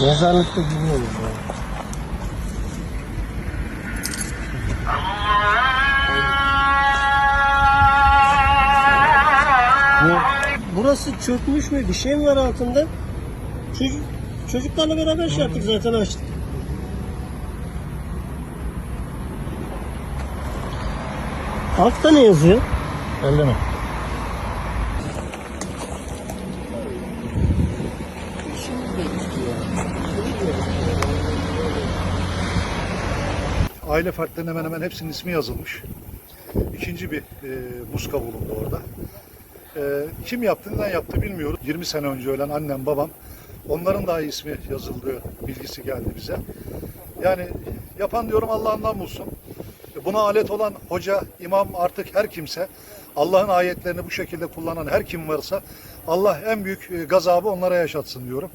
Mezarlıkta gidiyoruz ya. Bu- Burası çökmüş mü? Bir şey mi var altında? Çocuk, çocuklarla beraber şey yaptık zaten açtık. Altta ne yazıyor? Elde Aile fertlerinin hemen hemen hepsinin ismi yazılmış. İkinci bir e, muska bulundu orada. E, kim yaptı, neden yaptı bilmiyoruz. 20 sene önce ölen annem, babam, onların dahi ismi yazıldığı bilgisi geldi bize. Yani yapan diyorum Allah'ından bulsun. Buna alet olan hoca, imam artık her kimse, Allah'ın ayetlerini bu şekilde kullanan her kim varsa Allah en büyük e, gazabı onlara yaşatsın diyorum.